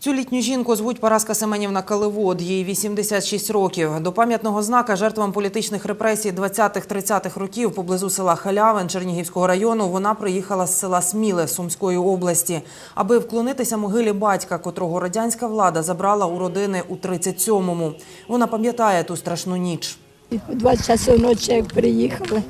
Цю літню жінку звуть Параска Семенівна Каливод, їй 86 років. До пам'ятного знака жертвам політичних репресій 20-30-х років поблизу села Халявин Чернігівського району вона приїхала з села Сміле Сумської області, аби вклонитися могилі батька, котрого радянська влада забрала у родини у 37-му. Вона пам'ятає ту страшну ніч. Два часи ночі, приїхали,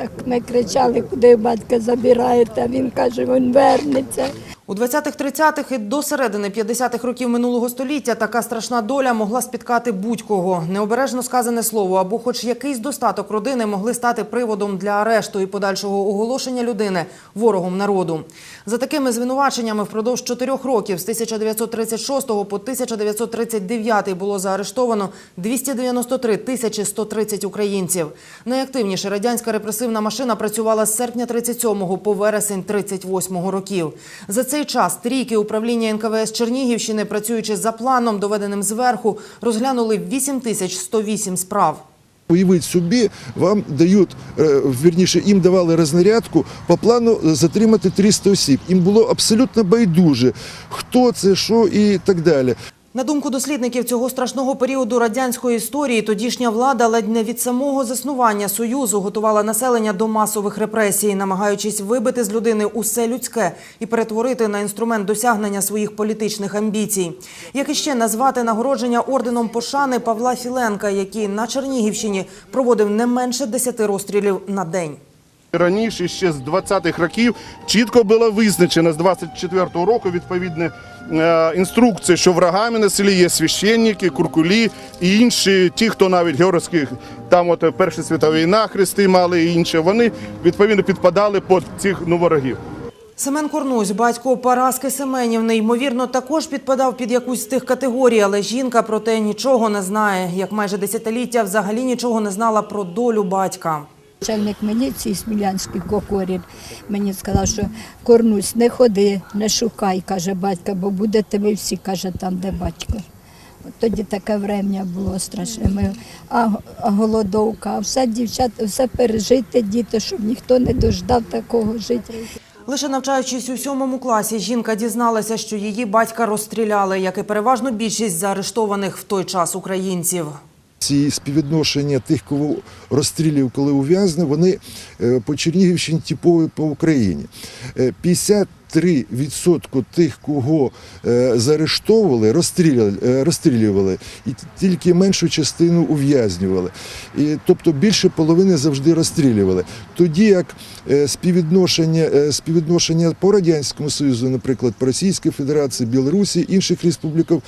так ми кричали, куди батька забираєте, а він каже, він вернеться. У 20-30-х і до середини 50-х років минулого століття така страшна доля могла спіткати будь-кого. Необережно сказане слово або хоч якийсь достаток родини могли стати приводом для арешту і подальшого оголошення людини ворогом народу. За такими звинуваченнями впродовж чотирьох років з 1936 по 1939 було заарештовано 293 тисячі 130 українців. Найактивніше радянська репресивна машина працювала з серпня 37 по вересень 38 років. За цей час трійки управління НКВС Чернігівщини, працюючи за планом, доведеним зверху, розглянули 8108 справ. Уявіть собі, вам дають, е, вірніше, їм давали рознарядку по плану затримати 300 осіб. Їм було абсолютно байдуже, хто це, що і так далі. На думку дослідників цього страшного періоду радянської історії, тодішня влада ледь не від самого заснування Союзу готувала населення до масових репресій, намагаючись вибити з людини усе людське і перетворити на інструмент досягнення своїх політичних амбіцій. Як іще назвати нагородження орденом пошани Павла Філенка, який на Чернігівщині проводив не менше 10 розстрілів на день. Раніше, ще з 20-х років, чітко було визначено з 24-го року відповідне е, інструкція, що врагами на селі є священники, куркулі і інші, ті, хто навіть георгійських, там от Перша світова війна, хрести мали і інше, вони відповідно підпадали під цих ну, ворогів. Семен Корнусь, батько Параски Семенівни, ймовірно, також підпадав під якусь з тих категорій, але жінка про те нічого не знає. Як майже десятиліття взагалі нічого не знала про долю батька. Начальник міліції Смілянський Кокорін мені сказав, що Корнусь, не ходи, не шукай, каже батька, бо будете ви всі, каже, там, де батько. Тоді таке врем'я було страшне. Ми, а, а голодовка, а все дівчата, все пережити, діти, щоб ніхто не дождав такого життя. Лише навчаючись у сьомому класі, жінка дізналася, що її батька розстріляли, як і переважно більшість заарештованих в той час українців. Ці співвідношення тих, кого розстрілів, коли ув'язне, вони е, по Чернігівщині типові по Україні. Е, 50 3% тих, кого е, заарештовували, розстрілювали, е, розстрілювали і тільки меншу частину ув'язнювали. І, Тобто більше половини завжди розстрілювали. Тоді як е, співвідношення співвідношення по Радянському Союзу, наприклад, по Російській Федерації, Білорусі, інших республіках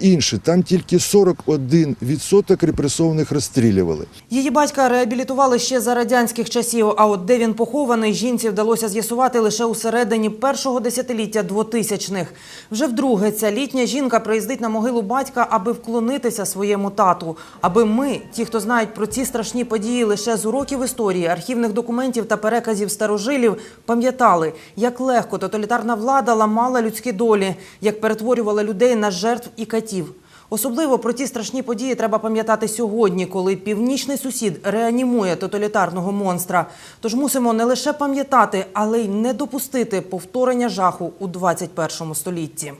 інше, там тільки 41% репресованих розстрілювали. Її батька реабілітували ще за радянських часів. А от де він похований, жінці вдалося з'ясувати лише у середині першого десятиліття 2000-х. Вже вдруге ця літня жінка приїздить на могилу батька, аби вклонитися своєму тату. Аби ми, ті, хто знають про ці страшні події лише з уроків історії, архівних документів та переказів старожилів, пам'ятали, як легко тоталітарна влада ламала людські долі, як перетворювала людей на жертв і катів. Особливо про ті страшні події треба пам'ятати сьогодні, коли північний сусід реанімує тоталітарного монстра. Тож мусимо не лише пам'ятати, але й не допустити повторення жаху у 21 столітті.